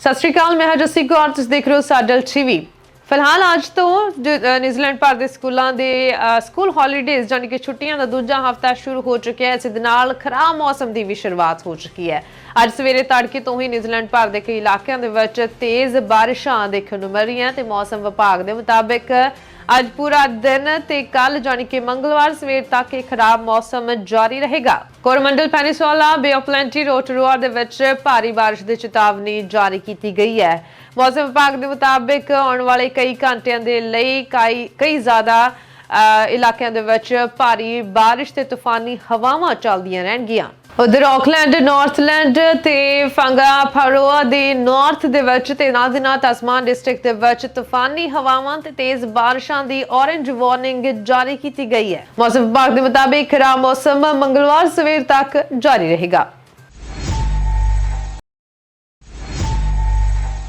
ਸਤਿ ਸ਼੍ਰੀ ਅਕਾਲ, ਮੈਂ ਹਾਂ ਜੱਸੀ ਕੌਰ, ਤੁਸੀਂ ਦੇਖ ਰਹੇ ਹੋ ਸਾਡਲ ਟੀਵੀ ਫਿਲਹਾਲ ਅੱਜ ਤੋਂ ਨਿਊਜ਼ੀਲੈਂਡ ਭਰ ਦੇ ਸਕੂਲਾਂ ਦੇ ਸਕੂਲ ਹੌਲੀਡੇਜ਼ ਜਾਨੀ ਕਿ ਛੁੱਟੀਆਂ ਦਾ ਦੂਜਾ ਹਫਤਾ ਸ਼ੁਰੂ ਹੋ ਚੁੱਕਿਆ ਹੈ। ਇਸ ਦੇ ਨਾਲ ਖਰਾਬ ਮੌਸਮ ਦੀ ਵੀ ਸ਼ੁਰੂਆਤ ਹੋ ਚੁੱਕੀ ਹੈ। ਅੱਜ ਸਵੇਰੇ ਤੜਕੇ ਤੋਂ ਹੀ ਨਿਊਜ਼ੀਲੈਂਡ ਭਰ ਦੇ ਕਈ ਇਲਾਕਿਆਂ ਦੇ ਵਿੱਚ ਤੇਜ਼ ਬਾਰਿਸ਼ਾਂ ਦੇਖਣ ਨੂੰ ਮਿਲ ਰਹੀਆਂ ਤੇ ਮੌਸਮ ਵਿਭਾਗ ਦੇ ਮੁਤਾਬਿਕ ਅੱਜ ਪੂਰਾ ਦਿਨ ਤੇ ਕੱਲ ਜਾਨੀ ਕਿ ਮੰਗਲਵਾਰ ਸਵੇਰ ਤੱਕ ਇਹ ਖਰਾਬ ਮੌਸਮ ਜਾਰੀ ਰਹੇਗਾ। ਕੋਰਮੰਡਲ ਪੈਨੀਸੋਲਾ ਬੇ ਆਫ ਪਲੈਂਟੀ ਰੋਟਰੂਆ ਦੇ ਵਿੱਚ ਭਾਰੀ ਬਾਰਿਸ਼ ਦੀ ਚੇਤਾਵਨੀ ਜਾਰੀ ਕੀਤੀ ਗਈ ਹੈ। ਮੌਸਮ ਵਿਭਾਗ ਦੇ ਮੁਤਾਬਿਕ ਆਉਣ ਵਾਲੇ ਕਈ ਘੰਟਿਆਂ ਦੇ ਲਈ ਕਈ ਕਈ ਜ਼ਿਆਦਾ ਅ, ਇਲਾਕਿਆਂ ਦੇ ਵਿੱਚ ਭਾਰੀ ਬਾਰਿਸ਼ ਤੇ ਤੂਫਾਨੀ ਹਵਾਵਾਂ ਚੱਲਦੀਆਂ ਰਹਿਣਗੀਆਂ। ਉਧਰ ਆਕਲੈਂਡ ਨਾਰਥਲੈਂਡ ਤੇ ਫਾਂਗਾ ਫਾਰੋਆ ਦੇ ਨਾਰਥ ਦੇ ਵਿੱਚ ਤੇ ਨਾਲ ਦੀ ਨਾਲ ਤਸਮਾਨ ਡਿਸਟ੍ਰਿਕਟ ਦੇ ਵਿੱਚ ਤੂਫਾਨੀ ਹਵਾਵਾਂ ਤੇ ਤੇਜ਼ ਬਾਰਿਸ਼ਾਂ ਦੀ ਔਰੇਂਜ ਵਾਰਨਿੰਗ ਜਾਰੀ ਕੀਤੀ ਗਈ ਹੈ। ਮੌਸਮ ਵਿਭਾਗ ਦੇ ਮੁਤਾਬਿਕ ਖਰਾਬ ਮੌਸਮ ਮੰਗਲਵਾਰ ਸਵੇਰ ਤੱਕ ਜਾਰੀ ਰਹੇਗਾ।